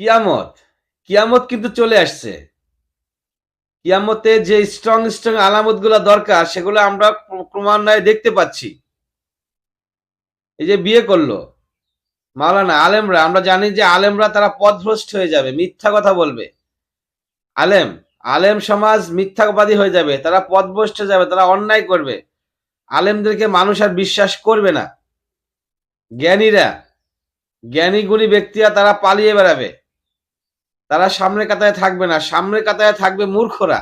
কিয়ামত কিয়ামত কিন্তু চলে আসছে। কিয়ামতে যে স্ট্রং স্ট্রং আলামত দরকার, সেগুলো আমরা ক্রমান্বয়ে দেখতে পাচ্ছি। এই যে বিয়ে করল, মাওলানা আলেমরা, আমরা জানি যে আলেমরা তারা পথভ্রষ্ট হয়ে যাবে, মিথ্যা কথা বলবে। আলেম আলেম সমাজ মিথ্যাবাদী হয়ে যাবে, তারা পদভ্রষ্ট হয়ে যাবে, তারা অন্যায় করবে। আলেমদেরকে মানুষ আর বিশ্বাস করবে না। জ্ঞানীরা জ্ঞানী গুণী ব্যক্তিরা তারা পালিয়ে বেড়াবে। তারা সামনের কাতায় থাকবে না। সামনের কাতায় থাকবে মূর্খরা।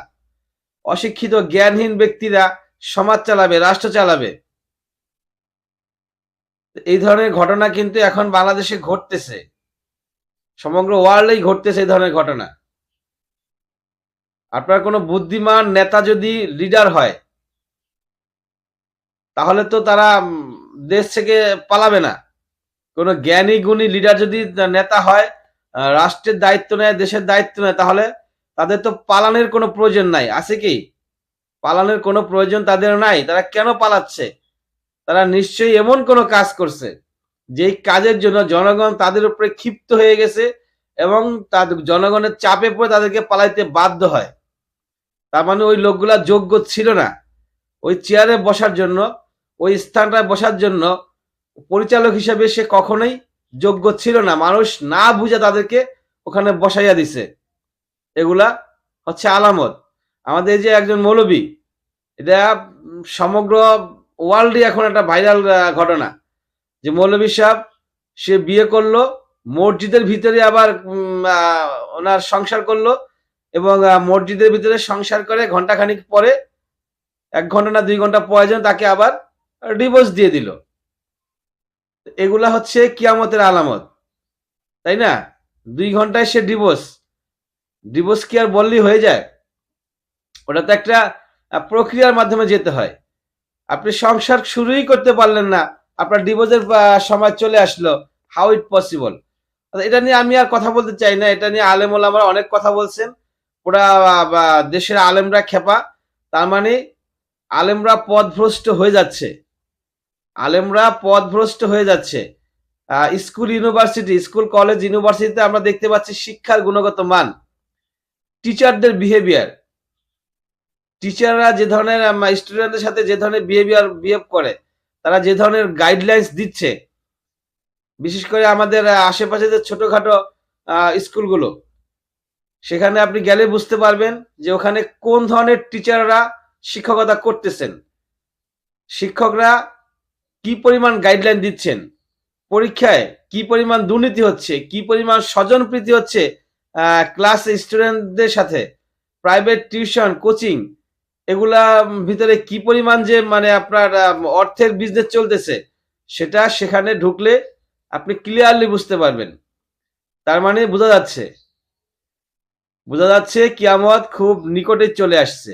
অশিক্ষিত, জ্ঞানহীন ব্যক্তিরা সমাজ চালাবে, রাষ্ট্র চালাবে। এই ধরনের ঘটনা কিন্তু এখন বাংলাদেশে ঘটতেছে। সমগ্র ওয়ার্ল্ডেই ঘটতেছে এই ধরনের ঘটনা। আপনার কোনো বুদ্ধিমান নেতা যদি লিডার হয়, তাহলে তো তারা দেশ থেকে পালাবে না। কোনো জ্ঞানী গুণী লিডার যদি নেতা হয় রাষ্ট্রের দায়িত্ব নেয়, দেশের দায়িত্ব নেয়, তাহলে তাদের তো পালানোর কোনো প্রয়োজন নাই। আছে কি? পালানোর কোনো প্রয়োজন তাদের নাই। তারা কেন পালাচ্ছে? তারা নিশ্চয়ই এমন কোনো কাজ করছে, যেই কাজের জন্য জনগণ তাদের উপরে ক্ষিপ্ত হয়ে গেছে এবং তাদের জনগণের চাপে পড়ে তাদেরকে পালাইতে বাধ্য হয়। তার মানে ওই লোকগুলা যোগ্য ছিল না। ওই চেয়ারে বসার জন্য, ওই স্থানটায় বসার জন্য পরিচালক হিসেবে সে কখনোই যোগ্য ছিল না। মানুষ না বুঝে তাদেরকে ওখানে বসাইয়া দিছে। এগুলা হচ্ছে আলামত। আমাদের যে একজন মৌলবী, এটা সমগ্র ওয়ার্ল্ডে এখন একটা ভাইরাল ঘটনা। যে মৌলবী সাহেব, সে বিয়ে করল, মসজিদের ভিতরে আবার ওনার সংসার করল এবং মসজিদের ভিতরে সংসার করে ঘন্টাখানিক পরে, এক ঘণ্টা না দুই ঘণ্টা প্রয়োজন তাকে আবার ডিভোর্স দিয়ে দিল। এগুলা হচ্ছে কিয়ামতের আলামত, তাই না? দুই ঘন্টায় সে ডিভোর্স ডিভোর্স কি আর বললেই হয়ে যায়? ওটা তো একটা প্রক্রিয়ার মাধ্যমে যেতে হয়। আপনি সংসার শুরুই করতে পারলেন না, আপনার ডিভোর্সের সময় চলে আসলো হাউ ইট পসিবল এটা নিয়ে আমি আর কথা বলতে চাই না, এটা নিয়ে আলেম ওলামারা অনেক কথা বলছেন, ওরা দেশের আলেমরা খেপা, তার মানে আলেমরা পথভ্রষ্ট হয়ে যাচ্ছে। আলেমরা পথভ্রষ্ট হয়ে যাচ্ছে। স্কুল, ইউনিভার্সিটি, স্কুল, কলেজ, ইউনিভার্সিটিতে আমরা দেখতে পাচ্ছি শিক্ষার গুণগত মান। টিচারদের বিহেভিয়ার টিচাররা যে ধরনের স্টুডেন্টদের সাথে যে ধরনের বিহেভিয়ার বিহেভ করে, তারা যে ধরনের গাইডলাইন্স দিচ্ছে, বিশেষ করে আমাদের আশেপাশে যে ছোটখাটো স্কুলগুলো, সেখানে আপনি গেলে বুঝতে পারবেন যে ওখানে কোন ধরনের টিচাররা শিক্ষকতা করতেছেন। শিক্ষকরা কি পরিমাণ গাইডলাইন দিচ্ছেন? পরীক্ষায় কি পরিমাণ দুর্নীতি হচ্ছে? কি পরিমাণ স্বজনপ্রীতি হচ্ছে ক্লাস স্টুডেন্টদের সাথে? প্রাইভেট টিউশন কোচিং এগুলা ভিতরে কি পরিমাণ যে মানে আপনার অর্থের বিজনেস চলতেছে, সেটা সেখানে ঢুকলে আপনি ক্লিয়ারলি বুঝতে পারবেন। তার মানে বোঝা যাচ্ছে বোঝা যাচ্ছে কিয়ামত খুব নিকটে চলে আসছে।